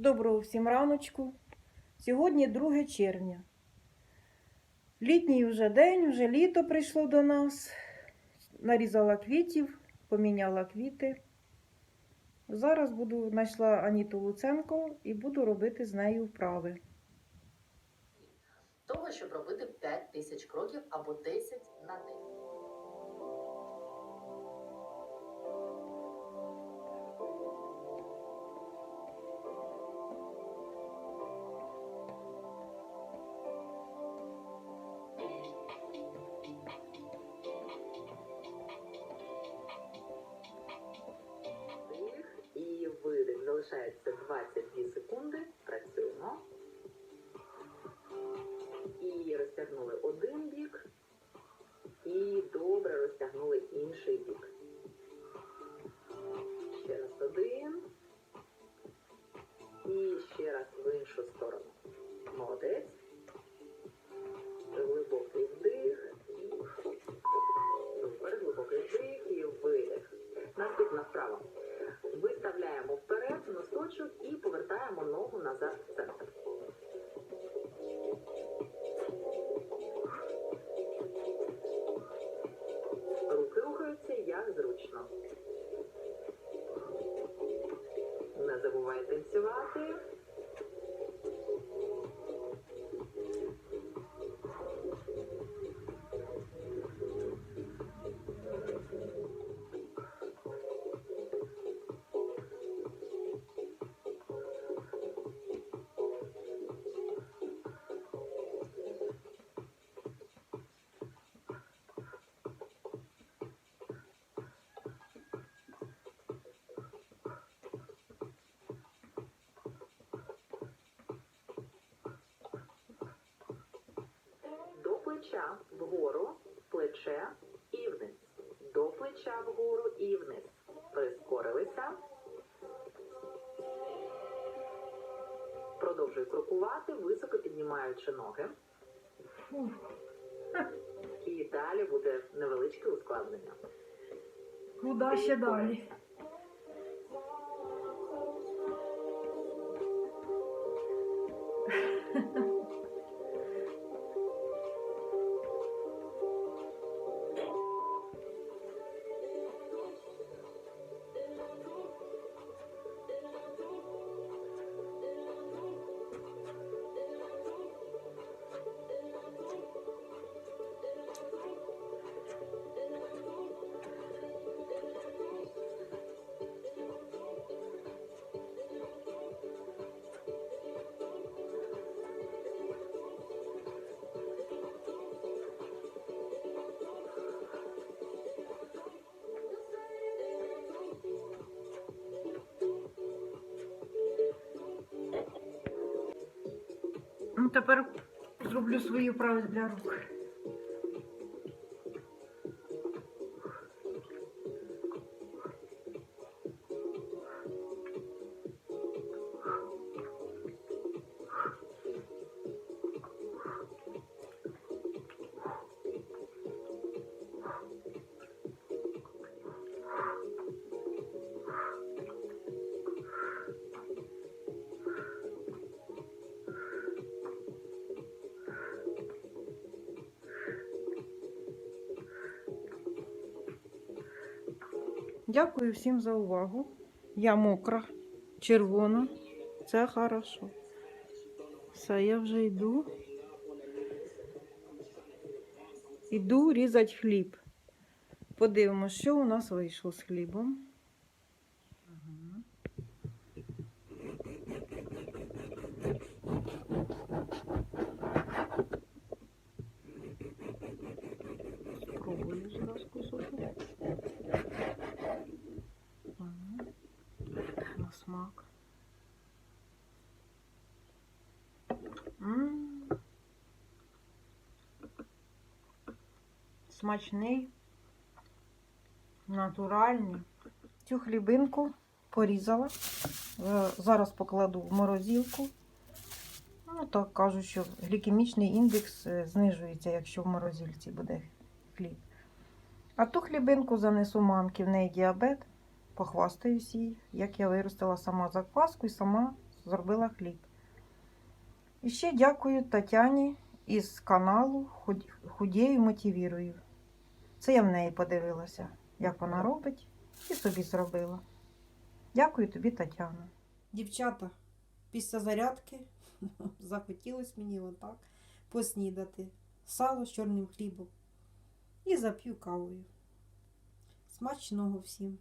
Доброго всім раночку. Сьогодні 2 червня. Літній вже день, вже літо прийшло до нас. Нарізала квітів, поміняла квіти. Зараз буду знайшла Аніту Луценко і буду робити з нею вправи. того, щоб робити 5 тисяч кроків або 10 на день. Залишається 22 секунди. Працюємо. І розтягнули один бік. І добре розтягнули інший бік. Ще раз один. І ще раз в іншу сторону. Молодець. Глибокий вдих. Глибокий вдих і видих. Наступна вправа. Виставляємо вперед носочок і повертаємо ногу назад в центр. Руки рухаються як зручно. Не забувай танцювати. Плеча вгору, плече і вниз. До плеча вгору і вниз. Прискорилися. Продовжуй крокувати, високо піднімаючи ноги. І далі буде невеличке ускладнення. Куда ще далі? Тепер зроблю свої вправи для рук. Дякую всім за увагу. Я мокра, червона. Це хорошо. Все, я вже йду. Іду різати хліб. Подивимося, що у нас вийшло з хлібом. Смак. М. Смачний, натуральний. Цю хлібинку порізала. Е, Зараз покладу в морозилку. Ну, так кажуть, що глікемічний індекс е, знижується, якщо в морозильці буде хліб. А ту хлібинку занесу мамки, в неї діабет. Похвастаюсь їй, як я виростила сама закваску і сама зробила хліб. І ще дякую Тетяні із каналу «Худ- Худію мотивірую. Це я в неї подивилася, як вона робить, і собі зробила. Дякую тобі, Тетяна. Дівчата, після зарядки захотілося мені отак поснідати. Сало з чорним хлібом. І зап'ю кавою. Смачного всім!